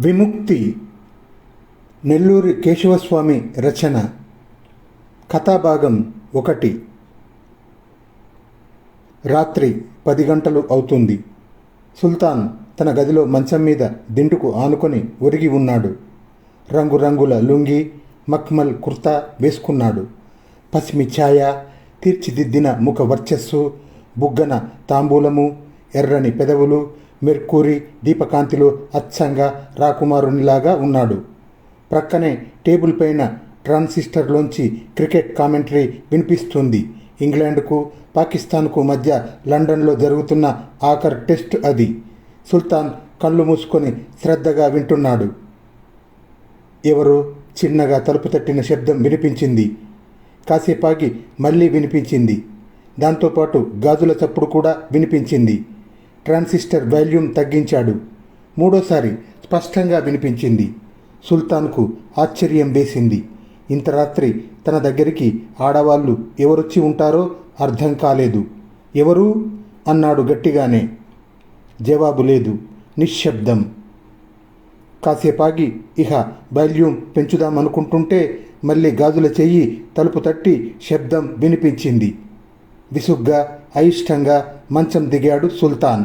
విముక్తి. నెల్లూరి కేశవస్వామి రచన. కథాభాగం ఒకటి. రాత్రి పది గంటలు అవుతుంది. సుల్తాన్ తన గదిలో మంచం మీద దిండుకు ఆనుకొని ఒరిగి ఉన్నాడు. రంగురంగుల లుంగి మక్మల్ కుర్తా వేసుకున్నాడు. పసిమి ఛాయ తీర్చిదిద్దిన ముఖ వర్చస్సు బుగ్గన తాంబూలము ఎర్రని పెదవులు మెర్కూరి దీపకాంతిలో అచ్చంగా రాకుమారునిలాగా ఉన్నాడు. ప్రక్కనే టేబుల్ పైన ట్రాన్సిస్టర్లోంచి క్రికెట్ కామెంటరీ వినిపిస్తుంది. ఇంగ్లాండ్కు పాకిస్తాన్కు మధ్య లండన్లో జరుగుతున్న ఆఖర్ టెస్ట్ అది. సుల్తాన్ కళ్ళు మూసుకొని శ్రద్ధగా వింటున్నాడు. ఎవరో చిన్నగా తలుపు తట్టిన శబ్దం వినిపించింది. కాసేపాగి మళ్ళీ వినిపించింది. దాంతోపాటు గాజుల చప్పుడు కూడా వినిపించింది. ట్రాన్సిస్టర్ వాల్యూమ్ తగ్గించాడు. మూడోసారి స్పష్టంగా వినిపించింది. సుల్తాన్కు ఆశ్చర్యం వేసింది. ఇంత రాత్రి తన దగ్గరికి ఆడవాళ్ళు ఎవరొచ్చి ఉంటారో అర్థం కాలేదు. ఎవరు? అన్నాడు గట్టిగానే. జవాబు లేదు. నిశ్శబ్దం. కాసేపాగి ఇహ వాల్యూమ్ పెంచుదామనుకుంటుంటే మళ్ళీ గాజుల చెయ్యి తలుపు తట్టి శబ్దం వినిపించింది. విసుగ్గా అయిష్టంగా మంచం దిగాడు సుల్తాన్.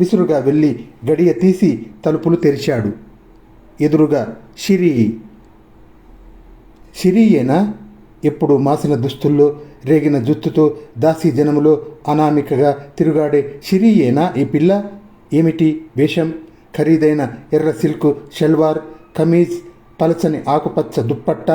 విసురుగా వెళ్ళి గడియ తీసి తలుపులు తెరిచాడు. ఎదురుగా షిరీ. షిరీయేనా? ఎప్పుడు మాసిన దుస్తుల్లో రేగిన జుత్తుతో దాసీ జనములో అనామికగా తిరుగాడే షిరీయేనా ఈ పిల్ల? ఏమిటి వేషం? ఖరీదైన ఎర్ర సిల్క్ షెల్వార్ కమీజ్ పలచని ఆకుపచ్చ దుప్పట్ట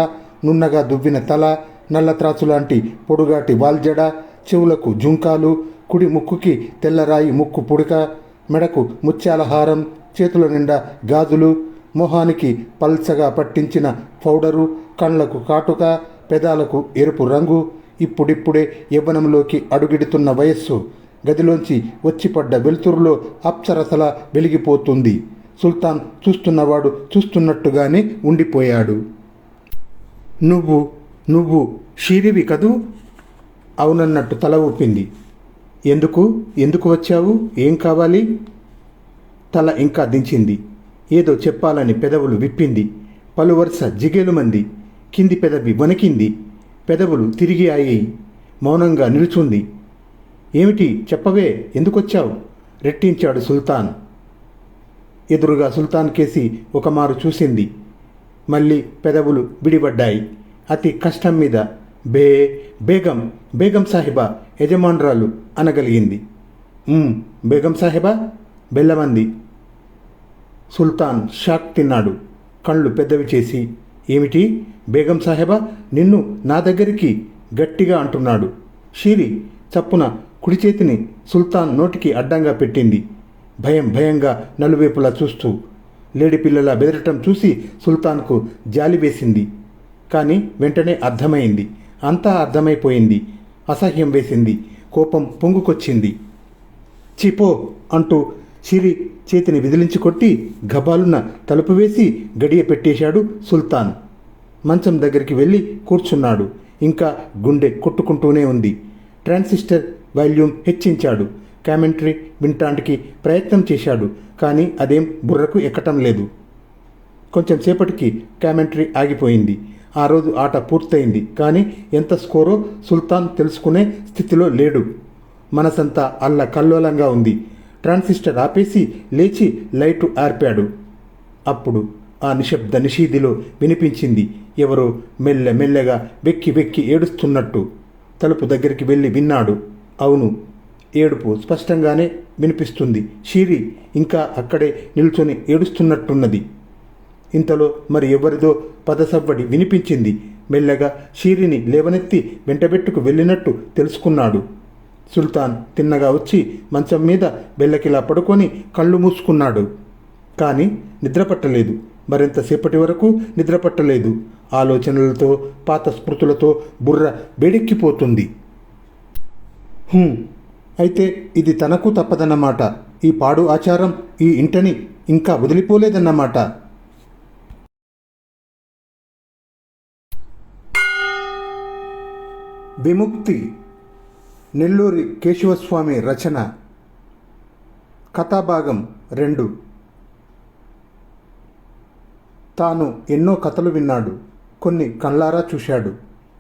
నున్నగా దువ్విన తల నల్ల త్రాసు లాంటి పొడుగాటి వాల్జడ చెవులకు జుంకాలు కుడి ముక్కుకి తెల్లరాయి ముక్కు పుడక మెడకు ముత్యాల హారం చేతుల నిండా గాజులు మొహానికి పల్చగా పట్టించిన పౌడరు కళ్ళకు కాటుక పెదాలకు ఎరుపు రంగు ఇప్పుడిప్పుడే యవ్వనంలోకి అడుగిడుతున్న వయస్సు గదిలోంచి వచ్చిపడ్డ వెలుతురులో అప్సరసల వెలిగిపోతుంది. సుల్తాన్ చూస్తున్నవాడు చూస్తున్నట్టుగానే ఉండిపోయాడు. నువ్వు నువ్వు షీరివి కదూ? అవునన్నట్టు తల ఊపింది. ఎందుకు? ఎందుకు వచ్చావు? ఏం కావాలి? తల ఇంకా దించింది. ఏదో చెప్పాలని పెదవులు విప్పింది. పలు వరుస జిగేలుమంది కింది పెదవి వణికింది. పెదవులు తిరిగి ఆయి మౌనంగా నిలుచుంది. ఏమిటి? చెప్పవే. ఎందుకొచ్చావు? రెట్టించాడు సుల్తాన్. ఎదురుగా సుల్తాన్ కేసి ఒకమారు చూసింది. మళ్ళీ పెదవులు విడిపడ్డాయి. అతి కష్టం మీద బే బేగం బేగం సాహిబా యజమానురాలు అనగలిగింది. బేగం సాహిబా బెల్లమంది. సుల్తాన్ షాక్ తిన్నాడు. కళ్ళు పెద్దవి చేసి ఏమిటి? బేగం సాహెబా నిన్ను నా దగ్గరికి గట్టిగా అంటున్నాడు. షీరి చప్పున కుడి చేతిని సుల్తాన్ నోటికి అడ్డంగా పెట్టింది. భయం భయంగా నలువైపులా చూస్తూ లేడి పిల్లల బెదరటం చూసి సుల్తాన్కు జాలి వేసింది. కానీ వెంటనే అర్థమైంది. అంతా అర్థమైపోయింది. అసహ్యం వేసింది. కోపం పొంగుకొచ్చింది. చిపో అంటూ సిరి చేతిని విదిలించి కొట్టి గబాలున్న తలుపు వేసి గడియ పెట్టేశాడు సుల్తాన్. మంచం దగ్గరికి వెళ్ళి కూర్చున్నాడు. ఇంకా గుండె కొట్టుకుంటూనే ఉంది. ట్రాన్సిస్టర్ వాల్యూమ్ హెచ్చించాడు. కామెంటరీ వినటానికి ప్రయత్నం చేశాడు కానీ అదేం బుర్రకు ఎక్కటం లేదు. కొంచెం సేపటికి కామెంటరీ ఆగిపోయింది. ఆ రోజు ఆట పూర్తయింది. కానీ ఎంత స్కోరో సుల్తాన్ తెలుసుకునే స్థితిలో లేడు. మనసంతా అల్ల కల్లోలంగా ఉంది. ట్రాన్సిస్టర్ ఆపేసి లేచి లైటు ఆర్పాడు. అప్పుడు ఆ నిశ్శబ్ద నిషీదిలో వినిపించింది. ఎవరో మెల్ల మెల్లగా వెక్కి వెక్కి ఏడుస్తున్నట్టు తలుపు దగ్గరికి వెళ్ళి విన్నాడు. అవును ఏడుపు స్పష్టంగానే వినిపిస్తుంది. షీరి ఇంకా అక్కడే నిల్చొని ఏడుస్తున్నట్టున్నది. ఇంతలో మరి ఎవరిదో పదసవ్వడి వినిపించింది. మెల్లగా షీరిని లేవనెత్తి వెంటబెట్టుకు వెళ్ళినట్టు తెలుసుకున్నాడు. సుల్తాన్ తిన్నగా వచ్చి మంచం మీద బెల్లకిలా పడుకొని కళ్ళు మూసుకున్నాడు. కానీ నిద్రపట్టలేదు. మరింతసేపటి వరకు నిద్రపట్టలేదు. ఆలోచనలతో పాత స్మృతులతో బుర్ర వేడెక్కిపోతుంది. అయితే ఇది తనకు తప్పదన్నమాట. ఈ పాడు ఆచారం ఈ ఇంటని ఇంకా వదిలిపోలేదన్నమాట. విముక్తి నెల్లూరి కేశవస్వామి రచన కథాభాగం రెండు. తాను ఎన్నో కథలు విన్నాడు కొన్ని కళ్ళారా చూశాడు.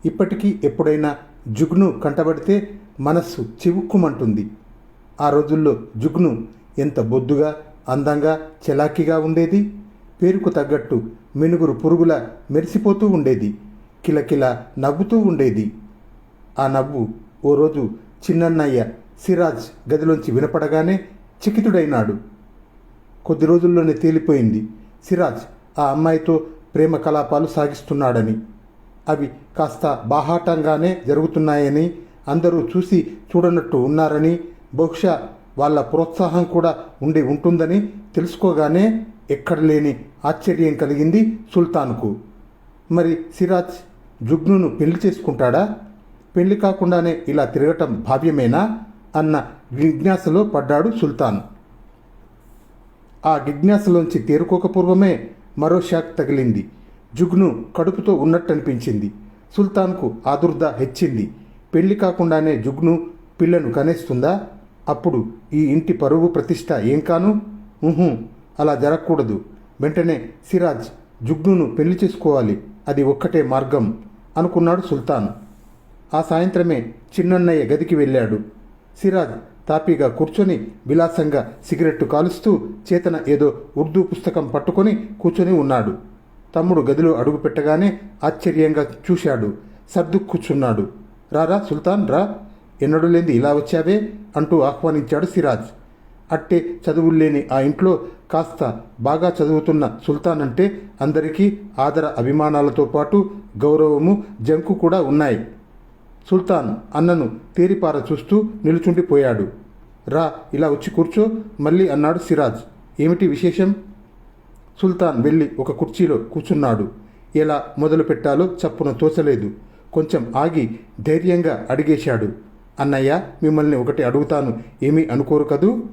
ఇప్పటికీ ఎప్పుడైనా జుగ్ను కంటబడితే మనస్సు చివుక్కుమంటుంది. ఆ రోజుల్లో జుగ్ను ఎంత బొద్దుగా అందంగా చెలాకీగా ఉండేది? పేరుకు తగ్గట్టు మినుగురు పురుగుల మెరిసిపోతూ ఉండేది కిలకిల నవ్వుతూ ఉండేది. ఆ నవ్వు ఓ రోజు చిన్నన్నయ్య సిరాజ్ గదిలోంచి వినపడగానే చికితుడైనాడు. కొద్ది రోజుల్లోనే తేలిపోయింది. సిరాజ్ ఆ అమ్మాయితో ప్రేమ కలాపాలు సాగిస్తున్నాడని అవి కాస్త బాహాటంగానే జరుగుతున్నాయని అందరూ చూసి చూడనట్టు ఉన్నారని బహుశా వాళ్ళ ప్రోత్సాహం కూడా ఉండి ఉంటుందని తెలుసుకోగానే ఎక్కడ లేని ఆశ్చర్యం కలిగింది సుల్తాన్కు. మరి సిరాజ్ జుగ్నును పెళ్ళి చేసుకుంటాడా? పెళ్ళి కాకుండానే ఇలా తిరగటం భావ్యమేనా? అన్న జిజ్ఞాసలో పడ్డాడు సుల్తాన్. ఆ జిజ్ఞాసలోంచి తేరుకోకపూర్వమే మరో షాక్ తగిలింది. జుగ్ను కడుపుతో ఉన్నట్టనిపించింది. సుల్తాన్కు ఆదుర్ద హెచ్చింది. పెళ్ళి కాకుండానే జుగ్ను పిల్లను కనేస్తుందా? అప్పుడు ఈ ఇంటి పరువు ప్రతిష్ట ఏం కాను? ఊహు అలా జరగకూడదు. వెంటనే సిరాజ్ జుగ్నును పెళ్ళి చేసుకోవాలి. అది ఒక్కటే మార్గం అనుకున్నాడు సుల్తాన్. ఆ సాయంత్రమే చిన్నన్నయ్య గదికి వెళ్ళాడు. సిరాజ్ తాపీగా కూర్చొని విలాసంగా సిగరెట్టు కాలుస్తూ చేతన ఏదో ఉర్దూ పుస్తకం పట్టుకొని కూర్చొని ఉన్నాడు. తమ్ముడు గదిలో అడుగుపెట్టగానే ఆశ్చర్యంగా చూశాడు. సర్దు కూర్చున్నాడు. రారా సుల్తాన్ రా. ఎన్నడూ లేని ఇలా వచ్చావే? అంటూ ఆహ్వానించాడు సిరాజ్. అట్టే చదువుల్లేని ఆ ఇంట్లో కాస్త బాగా చదువుతున్న సుల్తాన్ అంటే అందరికీ ఆదర అభిమానాలతో పాటు గౌరవము జంకు కూడా ఉన్నాయి. సుల్తాన్ అన్నను తేరిపార చూస్తూ నిలుచుండిపోయాడు. రా ఇలా వచ్చి కూర్చో మళ్ళీ అన్నాడు సిరాజ్. ఏమిటి విశేషం? సుల్తాన్ వెళ్ళి ఒక కుర్చీలో కూర్చున్నాడు. ఎలా మొదలు పెట్టాలో చప్పున తోచలేదు. కొంచెం ఆగి ధైర్యంగా అడిగేశాడు. అన్నయ్య మిమ్మల్ని ఒకటి అడుగుతాను. ఏమీ అనుకోరు కదూ?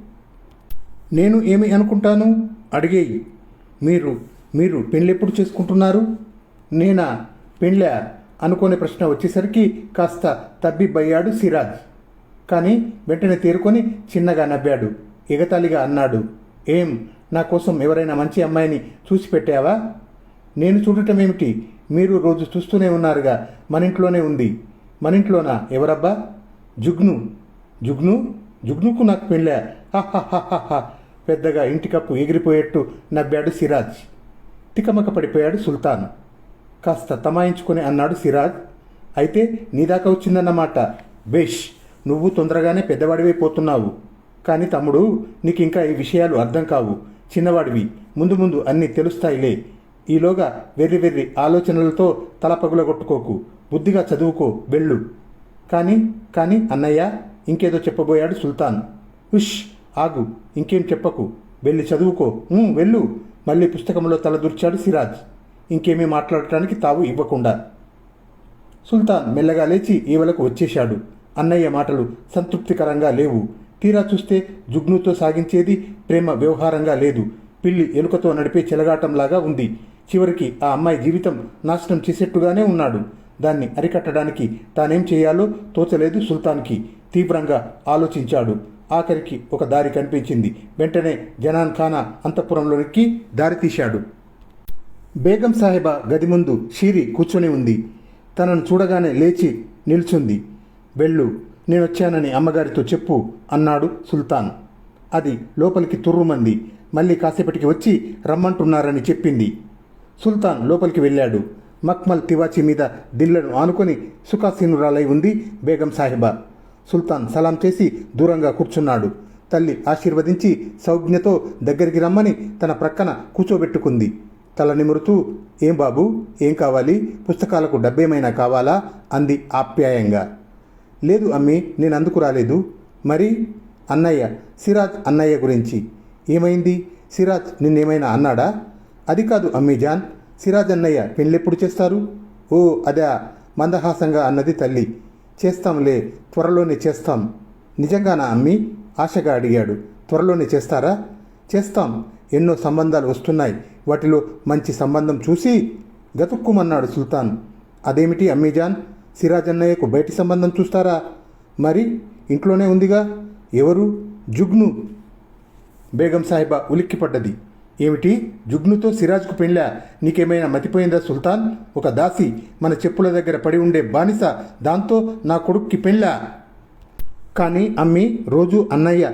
నేను ఏమి అనుకుంటాను? అడిగేయి. మీరు మీరు పెళ్ళెప్పుడు చేసుకుంటున్నారు? నేనా? పెళ్ళా అనుకునే ప్రశ్న వచ్చేసరికి కాస్త తబ్బిబ్బయ్యాడు సిరాజ్. కానీ వెంటనే తేరుకొని చిన్నగా నవ్వాడు. ఎగతాళిగా అన్నాడు ఏం నా కోసం ఎవరైనా మంచి అమ్మాయిని చూసి పెట్టావా? నేను చూడటం ఏమిటి? మీరు రోజు చూస్తూనే ఉన్నారుగా మన ఇంట్లోనే ఉంది. మనింట్లోనా ఎవరబ్బా? జుగ్ను. జుగ్ను? జుగ్నుకు నాకు పెళ్ళా? హాహాహాహా పెద్దగా ఇంటి కప్పు ఎగిరిపోయేట్టు నవ్వాడు సిరాజ్. తికమక పడిపోయాడు సుల్తాన్. కాస్త తమాయించుకొని అన్నాడు సిరాజ్. అయితే నీ దాకా వచ్చిందన్నమాట. బేష్ నువ్వు తొందరగానే పెద్దవాడివైపోతున్నావు కానీ తమ్ముడు నీకు ఇంకా ఈ విషయాలు అర్థం కావు. చిన్నవాడివి. ముందు ముందు అన్నీ తెలుస్తాయిలే. ఈలోగా వెర్రి వెర్రి ఆలోచనలతో తల పగులగొట్టుకోకు. బుద్ధిగా చదువుకో వెళ్ళు. కానీ కానీ అన్నయ్య ఇంకేదో చెప్పబోయాడు సుల్తాన్. ఉష్ ఆగు. ఇంకేం చెప్పకు. వెళ్ళి చదువుకో. వెళ్ళు. మళ్ళీ పుస్తకంలో తలదూర్చాడు సిరాజ్. ఇంకేమీ మాట్లాడటానికి తావు ఇవ్వకుండా. సుల్తాన్ మెల్లగా లేచి ఈవలకు వచ్చేశాడు. అన్నయ్య మాటలు సంతృప్తికరంగా లేవు. తీరా చూస్తే జుగ్నుతో సాగించేది ప్రేమ వ్యవహారంగా లేదు. పిల్లి ఎలుకతో నడిపే చెలగాటంలాగా ఉంది. చివరికి ఆ అమ్మాయి జీవితం నాశనం చేసేట్టుగానే ఉన్నాడు. దాన్ని అరికట్టడానికి తానేం చేయాలో తోచలేదు సుల్తాన్కి. తీవ్రంగా ఆలోచించాడు. ఆఖరికి ఒక దారి కనిపించింది. వెంటనే జనాన్ ఖానా అంతఃపురంలోనికి దారి తీశాడు బేగం సాహెబా గది ముందు షీరి కూర్చొని ఉంది. తనను చూడగానే లేచి నిల్చుంది. వెళ్ళు నేనొచ్చానని అమ్మగారితో చెప్పు అన్నాడు సుల్తాన్. అది లోపలికి తుర్రుమంది. మళ్ళీ కాసేపటికి వచ్చి రమ్మంటున్నారని చెప్పింది. సుల్తాన్ లోపలికి వెళ్ళాడు. మక్మల్ తివాచి మీద దిల్లను ఆనుకొని సుఖాసీనురాలై ఉంది బేగం సాహిబా. సుల్తాన్ సలాం చేసి దూరంగా కూర్చున్నాడు. తల్లి ఆశీర్వదించి సౌజ్ఞతో దగ్గరికి రమ్మని తన ప్రక్కన కూర్చోబెట్టుకుంది. తల నిమురుతూ ఏం బాబు ఏం కావాలి? పుస్తకాలకు డబ్బేమైనా కావాలా? అంది ఆప్యాయంగా. లేదు అమ్మి నేను అందుకు రాలేదు. మరి? అన్నయ్య సిరాజ్ అన్నయ్య గురించి. ఏమైంది? సిరాజ్ నిన్నేమైనా అన్నాడా? అది కాదు అమ్మి జాన్ సిరాజ్ అన్నయ్య పెళ్ళెప్పుడు చేస్తారు? ఓ అదా మందహాసంగా అన్నది తల్లి. చేస్తాంలే త్వరలోనే చేస్తాం. నిజంగానా అమ్మి? ఆశగా అడిగాడు. త్వరలోనే చేస్తారా? చేస్తాం. ఎన్నో సంబంధాలు వస్తున్నాయి. వాటిలో మంచి సంబంధం చూసి గతుక్కుమన్నాడు సుల్తాన్. అదేమిటి అమ్మీజాన్? సిరాజ్ అన్నయ్యకు బయటి సంబంధం చూస్తారా? మరి ఇంట్లోనే ఉందిగా? ఎవరు? జుగ్ను. బేగం సాహిబా ఉలిక్కిపడ్డది. ఏమిటి? జుగ్నుతో సిరాజ్కు పెళ్ళా? నీకేమైనా మతిపోయిందా సుల్తాన్? ఒక దాసి మన చెప్పుల దగ్గర పడి ఉండే బానిస దాంతో నా కొడుక్కి పెళ్ళా? కానీ అమ్మి రోజు అన్నయ్య.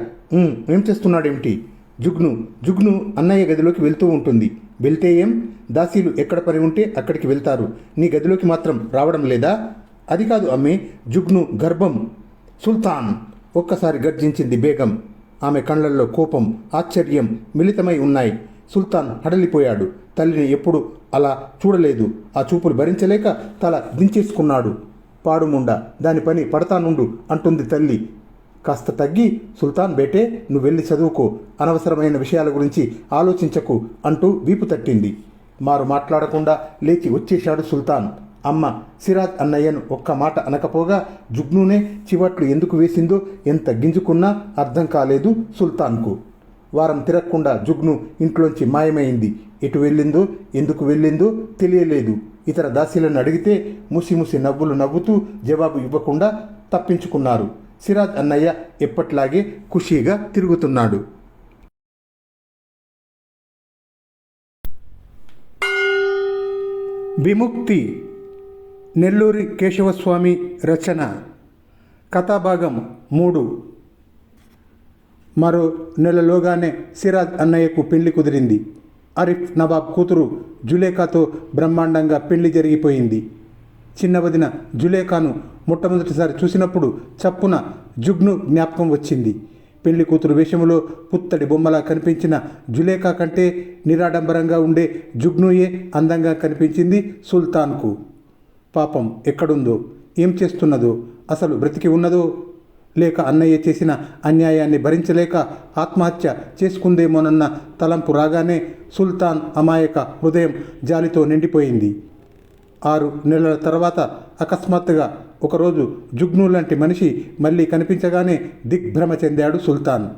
ఏం చేస్తున్నాడేమిటి? జుగ్ను జుగ్ను అన్నయ్య గదిలోకి వెళ్తూ ఉంటుంది. వెళ్తే ఏం దాసీలు ఎక్కడ పని ఉంటే అక్కడికి వెళ్తారు. నీ గదిలోకి మాత్రం రావడం లేదా? అది కాదు అమ్మే జుగ్ను గర్భం. సుల్తాన్ ఒక్కసారి గర్జించింది బేగం. ఆమె కళ్ళల్లో కోపం ఆశ్చర్యం మిళితమై ఉన్నాయి. సుల్తాన్ హడలిపోయాడు. తల్లిని ఎప్పుడు అలా చూడలేదు. ఆ చూపులు భరించలేక తల దించేసుకున్నాడు. పాడుముండ దాని పని పడతానుండు అంటుంది తల్లి. కాస్త తగ్గి సుల్తాన్ బేటే నువ్వు వెళ్ళి చదువుకో. అనవసరమైన విషయాల గురించి ఆలోచించకు అంటూ వీపు తట్టింది. మారు మాట్లాడకుండా లేచి వచ్చేశాడు సుల్తాన్. అమ్మ సిరాజ్ అన్నయ్యను ఒక్క మాట అనకపోగా జుగ్నునే చివట్లు ఎందుకు వేసిందో ఎంత గింజుకున్నా అర్థం కాలేదు సుల్తాన్కు. వారం తిరగకుండా జుగ్ను ఇంట్లోంచి మాయమైంది. ఎటు వెళ్ళిందో ఎందుకు వెళ్ళిందో తెలియలేదు. ఇతర దాసీలను అడిగితే ముసి ముసి నవ్వులు నవ్వుతూ జవాబు ఇవ్వకుండా తప్పించుకున్నారు. సిరాజ్ అన్నయ్య ఎప్పట్లాగే ఖుషీగా తిరుగుతున్నాడు. విముక్తి నెల్లూరి కేశవస్వామి రచన కథాభాగం మూడు. మరో నెలలోగానే సిరాజ్ అన్నయ్యకు పెళ్ళి కుదిరింది. అరిఫ్ నవాబ్ కూతురు జులేఖాతో బ్రహ్మాండంగా పెళ్ళి జరిగిపోయింది. చిన్న వదిన జులేఖాను మొట్టమొదటిసారి చూసినప్పుడు చప్పున జుగ్ను జ్ఞాపకం వచ్చింది. పెళ్ళి కూతురు వేషములో పుత్తడి బొమ్మలా కనిపించిన జులేఖా కంటే నిరాడంబరంగా ఉండే జుగ్నుయే అందంగా కనిపించింది సుల్తాన్కు. పాపం ఎక్కడుందో? ఏం చేస్తున్నదో? అసలు బ్రతికి ఉన్నదో? లేక అన్నయ్య చేసిన అన్యాయాన్ని భరించలేక ఆత్మహత్య చేసుకుందేమోనన్న తలంపు రాగానే సుల్తాన్ అమాయక హృదయం జాలితో నిండిపోయింది. ఆరు నెలల తర్వాత అకస్మాత్తుగా ఒకరోజు జుగ్ను లాంటి మనిషి మళ్ళీ కనిపించగానే దిగ్భ్రమ చెందాడు సుల్తాన్.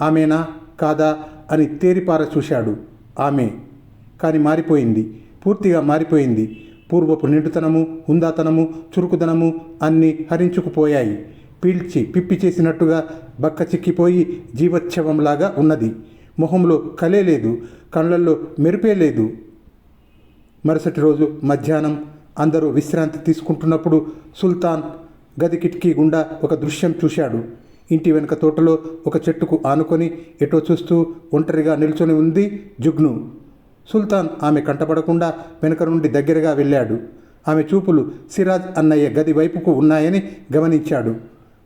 ఆమెనా? కాదా? అని తేరిపార చూశాడు. ఆమె. కానీ మారిపోయింది. పూర్తిగా మారిపోయింది. పూర్వపు నిండుతనము హుందాతనము చురుకుదనము అన్నీ హరించుకుపోయాయి. పీల్చి పిప్పి చేసినట్టుగా బక్క చిక్కిపోయి జీవోత్సవంలాగా ఉన్నది. మొహంలో కలే లేదు. కళ్ళల్లో మెరుపే లేదు. మరుసటి రోజు మధ్యాహ్నం అందరూ విశ్రాంతి తీసుకుంటున్నప్పుడు సుల్తాన్ గది కిటికీ గుండా ఒక దృశ్యం చూశాడు. ఇంటి వెనుక తోటలో ఒక చెట్టుకు ఆనుకొని ఎటో చూస్తూ ఒంటరిగా నిల్చొని ఉంది జుగ్ను. సుల్తాన్ ఆమె కంటపడకుండా వెనుక నుండి దగ్గరగా వెళ్ళాడు. ఆమె చూపులు సిరాజ్ అన్నయ్య గది వైపుకు ఉన్నాయని గమనించాడు.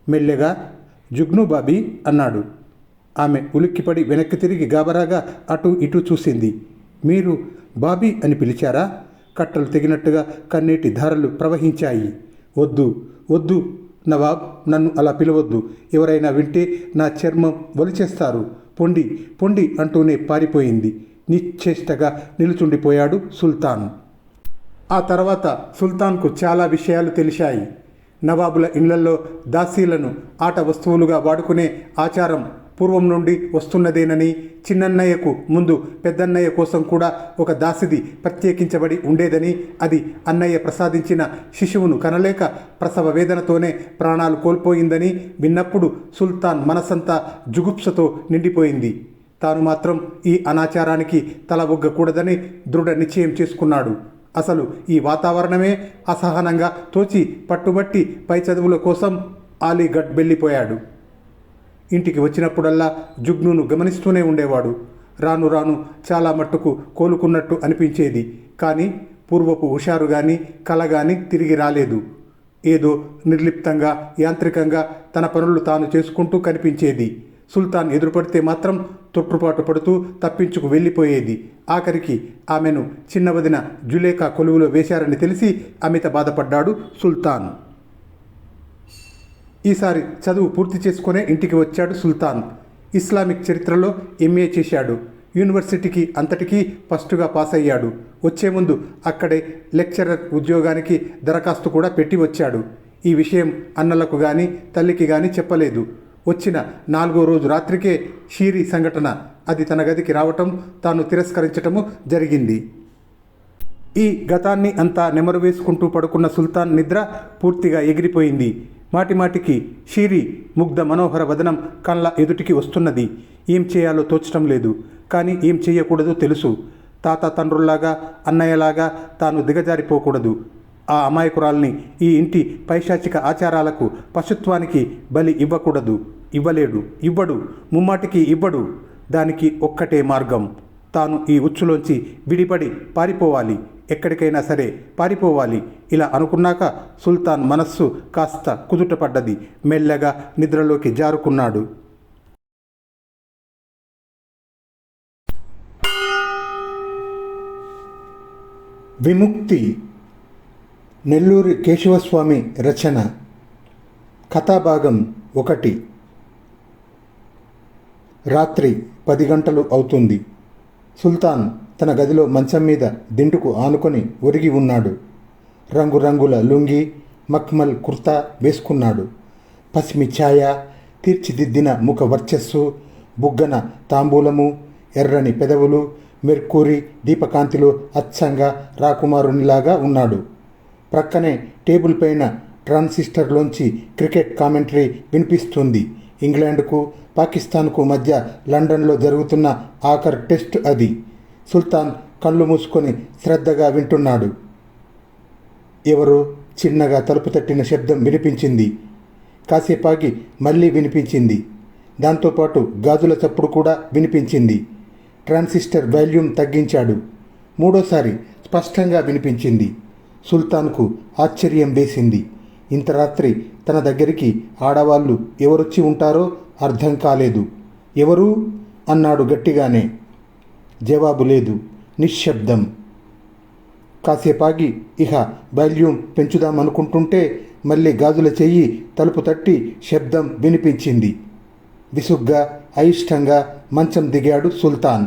మెల్లెగా జుగ్ను బాబీ అన్నాడు. ఆమె ఉలిక్కిపడి వెనక్కి తిరిగి గాబరాగా అటు ఇటు చూసింది. మీరు బాబీ అని పిలిచారా? కట్టలు తెగినట్టుగా కన్నీటి ధారలు ప్రవహించాయి. వద్దు వద్దు నవాబ్ నన్ను అలా పిలవద్దు. ఎవరైనా వింటే నా చర్మం వలిచేస్తారు పొండి పొండి అంటూనే పారిపోయింది. నిశ్చేష్టగా నిలుచుండిపోయాడు సుల్తాన్. ఆ తర్వాత సుల్తాన్కు చాలా విషయాలు తెలిశాయి. నవాబుల ఇళ్ళలో దాసీలను ఆట వస్తువులుగా వాడుకునే ఆచారం పూర్వం నుండి వస్తున్నదేనని చిన్నన్నయ్యకు ముందు పెద్దన్నయ్య కోసం కూడా ఒక దాసిది ప్రత్యేకించబడి ఉండేదని అది అన్నయ్య ప్రసాదించిన శిశువును కనలేక ప్రసవ వేదనతోనే ప్రాణాలు కోల్పోయిందని విన్నప్పుడు సుల్తాన్ మనసంతా జుగుప్సతో నిండిపోయింది. తాను మాత్రం ఈ అనాచారానికి తల ఒగ్గకూడదని దృఢ నిశ్చయం చేసుకున్నాడు. అసలు ఈ వాతావరణమే అసహనంగా తోచి పట్టుబట్టి పై చదువుల కోసం ఆలీగఢ్ వెళ్ళిపోయాడు. ఇంటికి వచ్చినప్పుడల్లా జుగ్నును గమనిస్తూనే ఉండేవాడు. రాను రాను చాలా మట్టుకు కోలుకున్నట్టు అనిపించేది. కానీ పూర్వపు హుషారు కానీ కల కానీ తిరిగి రాలేదు. ఏదో నిర్లిప్తంగా యాంత్రికంగా తన పనులు తాను చేసుకుంటూ కనిపించేది. సుల్తాన్ ఎదురుపడితే మాత్రం తొట్టుపాటు పడుతూ తప్పించుకు వెళ్ళిపోయేది. ఆఖరికి ఆమెను చిన్నవదిన జులేఖా కొలువులో వేశారని తెలిసి అమిత బాధపడ్డాడు సుల్తాన్. ఈసారి చదువు పూర్తి చేసుకునే ఇంటికి వచ్చాడు సుల్తాన్. ఇస్లామిక్ చరిత్రలో ఎంఏ చేశాడు. యూనివర్సిటీకి అంతటికీ ఫస్టుగా పాస్ అయ్యాడు. వచ్చే ముందు అక్కడే లెక్చరర్ ఉద్యోగానికి దరఖాస్తు కూడా పెట్టి వచ్చాడు. ఈ విషయం అన్నలకు కానీ తల్లికి కానీ చెప్పలేదు. వచ్చిన నాలుగో రోజు రాత్రికే షీరి సంఘటన అది తన గదికి రావటం తాను తిరస్కరించటము జరిగింది. ఈ గతాన్ని అంతా నెమరు వేసుకుంటూ పడుకున్న సుల్తాన్ నిద్ర పూర్తిగా ఎగిరిపోయింది. మాటిమాటికి షీరి ముగ్ధ మనోహర వదనం కళ్ళ ఎదుటికి వస్తున్నది. ఏం చేయాలో తోచటం లేదు. కానీ ఏం చేయకూడదో తెలుసు. తాత తండ్రుల్లాగా అన్నయ్యలాగా తాను దిగజారిపోకూడదు. ఆ అమాయకురాల్ని ఈ ఇంటి పైశాచిక ఆచారాలకు పశుత్వానికి బలి ఇవ్వకూడదు. ఇవ్వలేడు. ఇవ్వడు. ముమ్మాటికి ఇవ్వడు. దానికి ఒక్కటే మార్గం. తాను ఈ ఉచ్చులోంచి విడిపడి పారిపోవాలి. ఎక్కడికైనా సరే పారిపోవాలి. ఇలా అనుకున్నాక సుల్తాన్ మనస్సు కాస్త కుదుటపడ్డది. మెల్లగా నిద్రలోకి జారుకున్నాడు. విముక్తి. నెల్లూరి కేశవస్వామి రచన. కథాభాగం ఒకటి. రాత్రి పది గంటలు అవుతుంది. సుల్తాన్ తన గదిలో మంచం మీద దిండుకు ఆనుకొని ఒరిగి ఉన్నాడు. రంగురంగుల లుంగి మక్మల్ కుర్తా వేసుకున్నాడు. పసిమి ఛాయ తీర్చిదిద్దిన ముఖ వర్చస్సు బుగ్గన తాంబూలము ఎర్రని పెదవులు మెర్కూరి దీపకాంతిలో అచ్చంగా రాకుమారునిలాగా ఉన్నాడు. ప్రక్కనే టేబుల్ పైన ట్రాన్సిస్టర్లోంచి క్రికెట్ కామెంటరీ వినిపిస్తుంది. ఇంగ్లాండ్కు పాకిస్తాన్కు మధ్య లండన్లో జరుగుతున్న ఆఖర్ టెస్ట్ అది. సుల్తాన్ కళ్ళు మూసుకొని శ్రద్ధగా వింటున్నాడు. ఎవరో చిన్నగా తలుపు తట్టిన శబ్దం వినిపించింది. కాసేపాగి మళ్ళీ వినిపించింది. దాంతోపాటు గాజుల చప్పుడు కూడా వినిపించింది. ట్రాన్సిస్టర్ వాల్యూమ్ తగ్గించాడు. మూడోసారి స్పష్టంగా వినిపించింది. సుల్తాన్కు ఆశ్చర్యం వేసింది. ఇంత రాత్రి తన దగ్గరికి ఆడవాళ్ళు ఎవరొచ్చి ఉంటారో అర్థం కాలేదు. ఎవరు? అన్నాడు గట్టిగానే. జవాబు లేదు. నిశ్శబ్దం. కాసేపాగి ఇహ వాల్యూమ్ పెంచుదామనుకుంటుంటే మళ్ళీ గాజుల చెయ్యి తలుపు తట్టి శబ్దం వినిపించింది. విసుగ్గా అయిష్టంగా మంచం దిగాడు సుల్తాన్.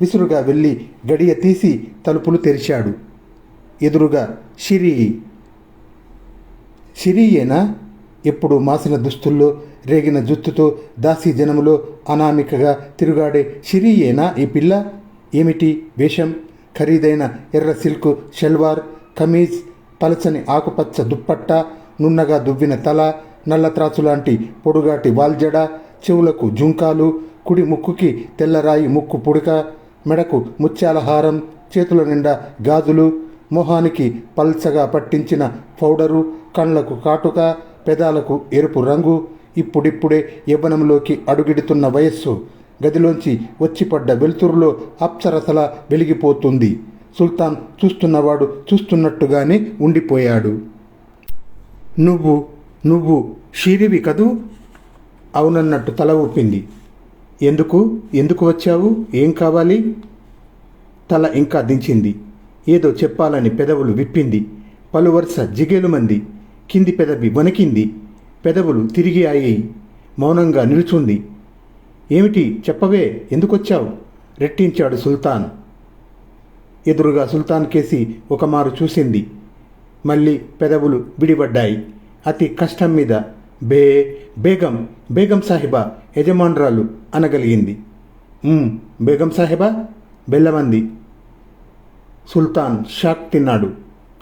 విసురుగా వెళ్ళి గడియ తీసి తలుపులు తెరిచాడు. ఎదురుగా షిరి షిరియేనా ఎప్పుడు మాసిన దుస్తుల్లో రేగిన జుత్తుతో దాసీ జనములో అనామికగా తిరుగాడే షిరియేనా ఈ పిల్ల? ఏమిటి వేషం? ఖరీదైన ఎర్ర సిల్క్ షెల్వార్ కమీజ్ పలచని ఆకుపచ్చ దుప్పట్ట నున్నగా దువ్విన తల నల్ల త్రాసు లాంటి పొడుగాటి వాల్జడ చెవులకు జుంకాలు కుడి ముక్కుకి తెల్లరాయి ముక్కు పుడక మెడకు ముత్యాల హారం చేతుల నిండా గాజులు మొహానికి పల్చగా పట్టించిన పౌడరు కళ్ళకు కాటుక పెదాలకు ఎరుపు రంగు ఇప్పుడిప్పుడే యవ్వనంలోకి అడుగిడుతున్న వయస్సు. గదిలోంచి వచ్చిపడ్డ వెలుతురులో అప్సరసల వెలిగిపోతుంది. సుల్తాన్ చూస్తున్నవాడు చూస్తున్నట్టుగానే ఉండిపోయాడు. నువ్వు నువ్వు షీరివి కదూ? అవునన్నట్టు తల ఊపింది. ఎందుకు? ఎందుకు వచ్చావు? ఏం కావాలి? తల ఇంకా దించింది. ఏదో చెప్పాలని పెదవులు విప్పింది. పలువరుస జిగేలు జిగేలుమంది కింది పెదవి వణికింది. పెదవులు తిరిగి ఆయి మౌనంగా నిలుచుంది. ఏమిటి చెప్పవే? ఎందుకొచ్చావు? రెట్టించాడు సుల్తాన్. ఎదురుగా సుల్తాన్ కేసి ఒకమారు చూసింది. మళ్ళీ పెదవులు విడిపడ్డాయి. అతి కష్టం మీద బే బేగం బేగం సాహిబా యజమానురాలు అనగలిగింది. బేగం సాహిబా? బెల్లమంది. సుల్తాన్ షాక్ తిన్నాడు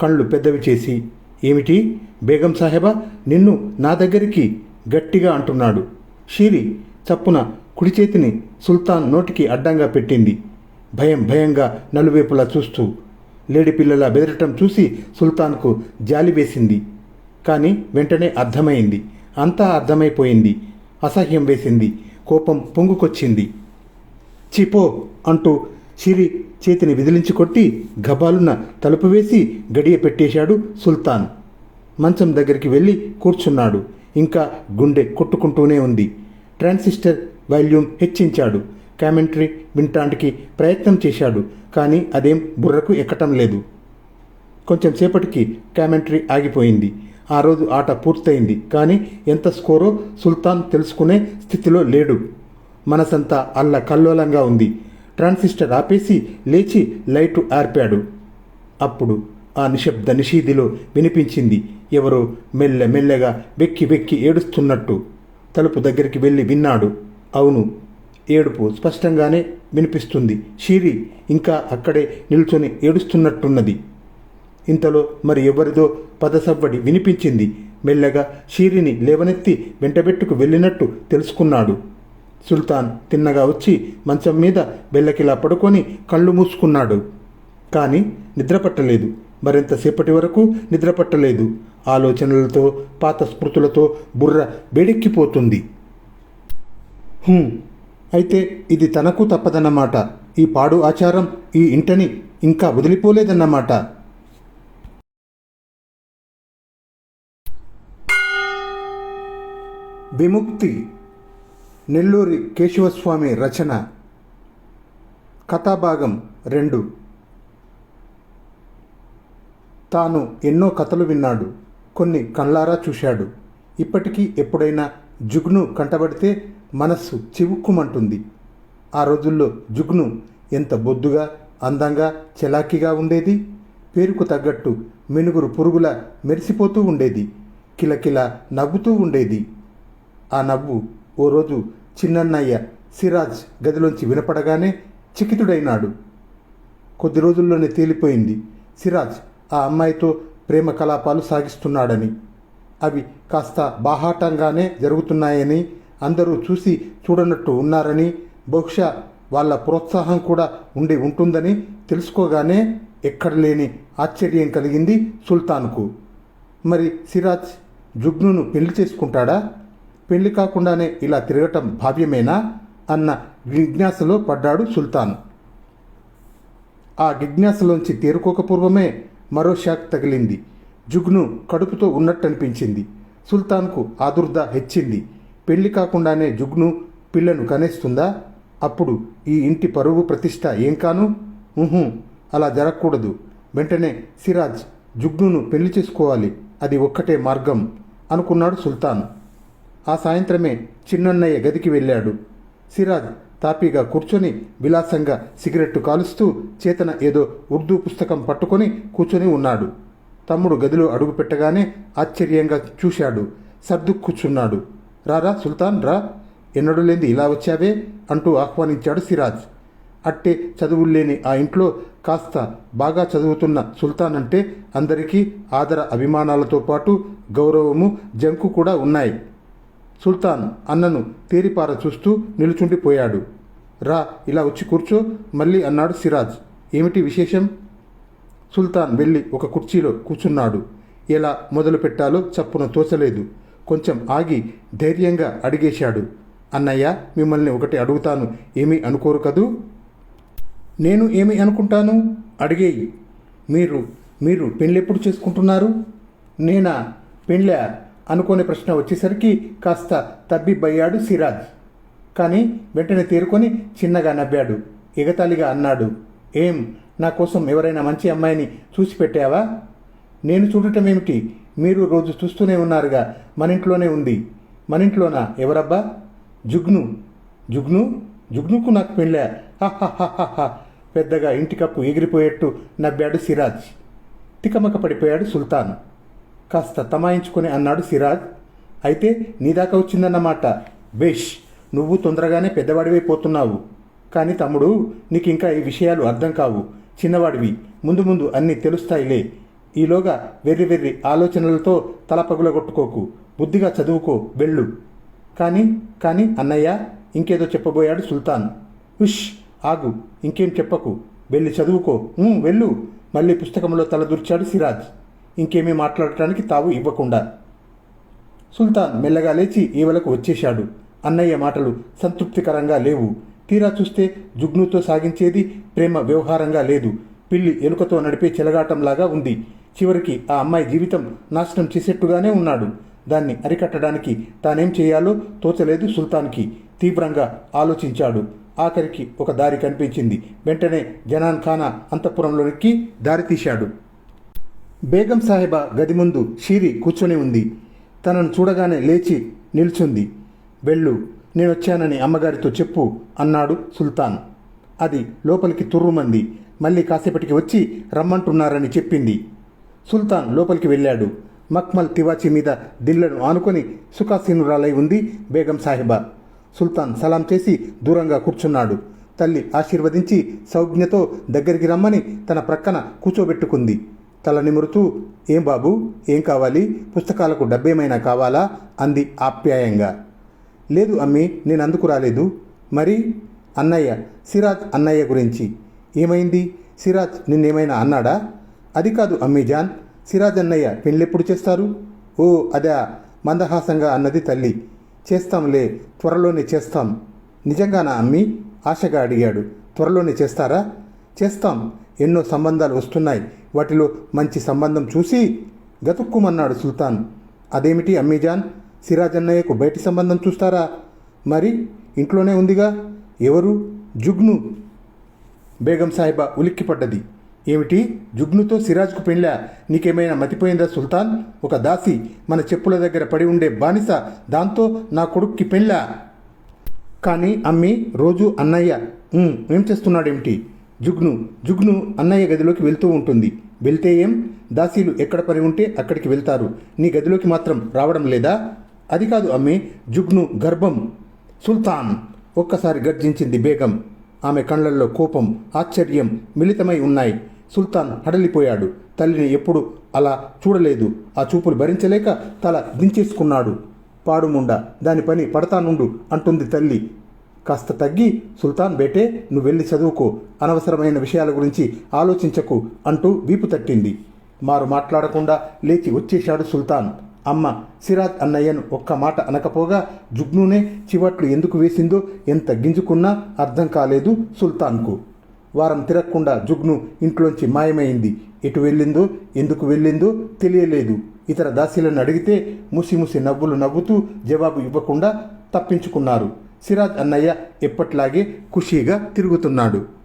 కళ్ళు పెద్దవి చేసి ఏమిటి? బేగం సాహెబా నిన్ను నా దగ్గరికి గట్టిగా అంటున్నాడు. షీరి చప్పున కుడి చేతిని సుల్తాన్ నోటికి అడ్డంగా పెట్టింది. భయం భయంగా నలువైపులా చూస్తూ లేడి పిల్లల బెదరటం చూసి సుల్తాన్కు జాలి వేసింది. కానీ వెంటనే అర్థమైంది. అంతా అర్థమైపోయింది. అసహ్యం వేసింది. కోపం పొంగుకొచ్చింది. చిపో అంటూ సిరి చేతిని విదిలించి కొట్టి గబాలున్న తలుపు వేసి గడియ పెట్టేశాడు సుల్తాన్. మంచం దగ్గరికి వెళ్ళి కూర్చున్నాడు. ఇంకా గుండె కొట్టుకుంటూనే ఉంది. ట్రాన్సిస్టర్ వాల్యూమ్ హెచ్చించాడు. కామెంటరీ వింటానికి ప్రయత్నం చేశాడు కానీ అదేం బుర్రకు ఎక్కటం లేదు. కొంచెం సేపటికి కామెంటరీ ఆగిపోయింది. ఆ రోజు ఆట పూర్తయింది కానీ ఎంత స్కోరో సుల్తాన్ తెలుసుకునే స్థితిలో లేడు. మనసంతా అల్ల కల్లోలంగా ఉంది. ట్రాన్సిస్టర్ ఆపేసి లేచి లైటు ఆర్పాడు. అప్పుడు ఆ నిశ్శబ్ద నిషీదిలో వినిపించింది ఎవరో మెల్ల మెల్లగా వెక్కి వెక్కి ఏడుస్తున్నట్టు. తలుపు దగ్గరికి వెళ్ళి విన్నాడు. అవును ఏడుపు స్పష్టంగానే వినిపిస్తుంది. షీరి ఇంకా అక్కడే నిల్చొని ఏడుస్తున్నట్టున్నది. ఇంతలో మరి ఎవరిదో పదసవ్వడి వినిపించింది. మెల్లగా షీరిని లేవనెత్తి వెంటబెట్టుకు వెళ్ళినట్టు తెలుసుకున్నాడు. సుల్తాన్ తిన్నగా వచ్చి మంచం మీద బెల్లకిలా పడుకొని కళ్ళు మూసుకున్నాడు. కానీ నిద్రపట్టలేదు మరింతసేపటి వరకు నిద్రపట్టలేదు ఆలోచనలతో పాత స్మృతులతో బుర్ర వేడెక్కిపోతుంది. అయితే ఇది తనకు తప్పదన్నమాట. ఈ పాడు ఆచారం ఈ ఇంటని ఇంకా వదిలిపోలేదన్నమాట. విముక్తి నెల్లూరి కేశవస్వామి రచన. కథాభాగం రెండు. తాను ఎన్నో కథలు విన్నాడు కొన్ని కళ్ళారా చూశాడు. ఇప్పటికీ ఎప్పుడైనా జుగ్ను కంటబడితే మనస్సు చివుక్కుమంటుంది. ఆ రోజుల్లో జుగ్ను ఎంత బొద్దుగా అందంగా చెలాకీగా ఉండేది? పేరుకు తగ్గట్టు మెనుగురు పురుగుల మెరిసిపోతూ ఉండేది కిలకిల నవ్వుతూ ఉండేది. ఆ నవ్వు ఓ రోజు చిన్నన్నయ్య సిరాజ్ గదిలోంచి వినపడగానే చికితుడైనాడు. కొద్ది రోజుల్లోనే తేలిపోయింది. సిరాజ్ ఆ అమ్మాయితో ప్రేమ కలాపాలు సాగిస్తున్నాడని అవి కాస్త బాహాటంగానే జరుగుతున్నాయని అందరూ చూసి చూడనట్టు ఉన్నారని బహుశా వాళ్ళ ప్రోత్సాహం కూడా ఉండి ఉంటుందని తెలుసుకోగానే ఎక్కడ లేని ఆశ్చర్యం కలిగింది సుల్తాన్కు. మరి సిరాజ్ జుగ్నును పెళ్ళి చేసుకుంటాడా? పెళ్ళి కాకుండానే ఇలా తిరగటం భావ్యమేనా? అన్న జిజ్ఞాసలో పడ్డాడు సుల్తాన్. ఆ జిజ్ఞాసలోంచి తేరుకోక పూర్వమే మరో షాక్ తగిలింది. జుగ్ను కడుపుతో ఉన్నట్టనిపించింది. సుల్తాన్కు ఆదుర్ద హెచ్చింది. పెళ్ళి కాకుండానే జుగ్ను పిల్లను కనేస్తుందా? అప్పుడు ఈ ఇంటి పరువు ప్రతిష్ట ఏం కాను? ఊహూ అలా జరగకూడదు. వెంటనే సిరాజ్ జుగ్నును పెళ్ళి చేసుకోవాలి. అది ఒక్కటే మార్గం అనుకున్నాడు సుల్తాన్. ఆ సాయంత్రమే చిన్నన్నయ్య గదికి వెళ్ళాడు. సిరాజ్ తాపీగా కూర్చొని విలాసంగా సిగరెట్టు కాలుస్తూ చేతన ఏదో ఉర్దూ పుస్తకం పట్టుకొని కూర్చొని ఉన్నాడు. తమ్ముడు గదిలో అడుగు పెట్టగానే ఆశ్చర్యంగా చూశాడు. సర్దు కూర్చున్నాడు రారా సుల్తాన్ రా. ఎన్నడూ లేని ఇలా వచ్చావే? అంటూ ఆహ్వానించాడు సిరాజ్. అట్టే చదువులేని ఆ ఇంట్లో కాస్త బాగా చదువుతున్న సుల్తాన్ అంటే అందరికీ ఆదర అభిమానాలతో పాటు గౌరవము జంకు కూడా ఉన్నాయి. సుల్తాన్ అన్నను తేరిపార చూస్తూ నిలుచుండిపోయాడు. రా ఇలా వచ్చి కూర్చో మళ్ళీ అన్నాడు సిరాజ్. ఏమిటి విశేషం? సుల్తాన్ వెళ్ళి ఒక కుర్చీలో కూర్చున్నాడు. ఎలా మొదలు పెట్టాలో చప్పున తోచలేదు. కొంచెం ఆగి ధైర్యంగా అడిగేశాడు. అన్నయ్య మిమ్మల్ని ఒకటి అడుగుతాను. ఏమీ అనుకోరు కదూ? నేను ఏమి అనుకుంటాను? అడిగేయి. మీరు మీరు పెళ్ళెప్పుడు చేసుకుంటున్నారు? నేనా? పెళ్ళా? అనుకోని ప్రశ్న వచ్చేసరికి కాస్త తబ్బిబ్బయ్యాడు సిరాజ్. కానీ వెంటనే తేరుకొని చిన్నగా నవ్వాడు. ఎగతాళిగా అన్నాడు ఏం నా కోసం ఎవరైనా మంచి అమ్మాయిని చూసి పెట్టావా? నేను చూడటం ఏమిటి? మీరు రోజు చూస్తూనే ఉన్నారుగా మన ఇంట్లోనే ఉంది. మన ఇంట్లోనా? ఎవరబ్బా? జుగ్ను. జుగ్ను? జుగ్నుకు నాకు పెళ్ళా? హాహాహాహా పెద్దగా ఇంటికప్పు ఎగిరిపోయేట్టు నవ్వాడు సిరాజ్. తికమక పడిపోయాడు సుల్తాన్. కాస్త తమాయించుకొని అన్నాడు సిరాజ్. అయితే నీ దాకా వచ్చిందన్నమాట. బేష్ నువ్వు తొందరగానే పెద్దవాడివైపోతున్నావు కానీ తమ్ముడు నీకు ఇంకా ఈ విషయాలు అర్థం కావు. చిన్నవాడివి. ముందు ముందు అన్నీ తెలుస్తాయిలే. ఈలోగా వెర్రి వెర్రి ఆలోచనలతో తల పగులగొట్టుకోకు. బుద్ధిగా చదువుకో వెళ్ళు. కానీ కానీ అన్నయ్య ఇంకేదో చెప్పబోయాడు సుల్తాన్. ఉష్ ఆగు. ఇంకేం చెప్పకు. వెళ్ళి చదువుకో. వెళ్ళు. మళ్ళీ పుస్తకంలో తలదూర్చాడు సిరాజ్. ఇంకేమీ మాట్లాడటానికి తావు ఇవ్వకుండా. సుల్తాన్ మెల్లగా లేచి ఈవలకు వచ్చేశాడు. అన్నయ్య మాటలు సంతృప్తికరంగా లేవు. తీరా చూస్తే జుగ్నుతో సాగించేది ప్రేమ వ్యవహారంగా లేదు. పిల్లి ఎలుకతో నడిపే చెలగాటంలాగా ఉంది. చివరికి ఆ అమ్మాయి జీవితం నాశనం చేసేట్టుగానే ఉన్నాడు. దాన్ని అరికట్టడానికి తానేం చేయాలో తోచలేదు సుల్తాన్కి. తీవ్రంగా ఆలోచించాడు. ఆఖరికి ఒక దారి కనిపించింది. వెంటనే జనాన్ ఖానా అంతఃపురంలోనికి దారి తీశాడు. బేగం సాహెబ గది ముందు షీరి కూర్చొని ఉంది. తనను చూడగానే లేచి నిల్చుంది. వెళ్ళు నేను వచ్చానని అమ్మగారితో చెప్పు అన్నాడు సుల్తాన్. అది లోపలికి తుర్రుమంది. మళ్ళీ కాసేపటికి వచ్చి రమ్మంటున్నారని చెప్పింది. సుల్తాన్ లోపలికి వెళ్ళాడు. మక్మల్ తివాచి మీద దిల్లను ఆనుకొని సుఖాసీనురాలై ఉంది బేగం సాహిబా. సుల్తాన్ సలాం చేసి దూరంగా కూర్చున్నాడు. తల్లి ఆశీర్వదించి సౌజ్ఞతో దగ్గరికి రమ్మని తన ప్రక్కన కూర్చోబెట్టుకుంది. తల నిమురుతూ ఏం బాబు ఏం కావాలి? పుస్తకాలకు డబ్బేమైనా కావాలా? అంది ఆప్యాయంగా. లేదు అమ్మి నేను అందుకు రాలేదు. మరి? అన్నయ్య సిరాజ్ అన్నయ్య గురించి. ఏమైంది? సిరాజ్ నిన్నేమైనా అన్నాడా? అది కాదు అమ్మీ జాన్ సిరాజ్ అన్నయ్య పెళ్ళెప్పుడు చేస్తారు? ఓ అదా మందహాసంగా అన్నది తల్లి. చేస్తాంలే త్వరలోనే చేస్తాం. నిజంగానా అమ్మి? ఆశగా అడిగాడు. త్వరలోనే చేస్తారా? చేస్తాం. ఎన్నో సంబంధాలు వస్తున్నాయి. వాటిలో మంచి సంబంధం చూసి గతుక్కుమన్నాడు సుల్తాన్. అదేమిటి అమ్మీజాన్? సిరాజ్ అన్నయ్యకు బయటి సంబంధం చూస్తారా? మరి ఇంట్లోనే ఉందిగా? ఎవరు? జుగ్ను. బేగం సాహిబా ఉలిక్కిపడ్డది. ఏమిటి? జుగ్నుతో సిరాజ్కు పెళ్ళా? నీకేమైనా మతిపోయిందా సుల్తాన్? ఒక దాసి మన చెప్పుల దగ్గర పడి ఉండే బానిస దాంతో నా కొడుక్కి పెళ్ళా? కానీ అమ్మి రోజు అన్నయ్య. ఏం చేస్తున్నాడేమిటి? జుగ్ను జుగ్ను అన్నయ్య గదిలోకి వెళ్తూ ఉంటుంది. వెళ్తే ఏం? దాసీలు ఎక్కడ పని ఉంటే అక్కడికి వెళ్తారు. నీ గదిలోకి మాత్రం రావడం లేదా? అది కాదు అమ్మే జుగ్ను గర్భం. సుల్తాన్ ఒక్కసారి గర్జించింది బేగం. ఆమె కళ్ళల్లో కోపం ఆశ్చర్యం మిళితమై ఉన్నాయి. సుల్తాన్ హడలిపోయాడు. తల్లిని ఎప్పుడు అలా చూడలేదు. ఆ చూపులు భరించలేక తల దించేసుకున్నాడు. పాడుముండ దాని పని పడతానుండు అంటుంది తల్లి. కాస్త తగ్గి సుల్తాన్ బేటే నువ్వు వెళ్ళి చదువుకో. అనవసరమైన విషయాల గురించి ఆలోచించకు అంటూ వీపు తట్టింది. మారు మాట్లాడకుండా లేచి వచ్చేశాడు సుల్తాన్. అమ్మ సిరాజ్ అన్నయ్యను ఒక్క మాట అనకపోగా జుగ్నునే చివట్లు ఎందుకు వేసిందో ఎంత గింజుకున్నా అర్థం కాలేదు సుల్తాన్కు. వారం తిరగకుండా జుగ్ను ఇంట్లోంచి మాయమైంది. ఎటు వెళ్ళిందో ఎందుకు వెళ్ళిందో తెలియలేదు. ఇతర దాసీలను అడిగితే ముసిముసి నవ్వులు నవ్వుతూ జవాబు ఇవ్వకుండా తప్పించుకున్నారు. సిరాజ్ అన్నయ్య ఎప్పట్లాగే ఖుషీగా తిరుగుతున్నాడు.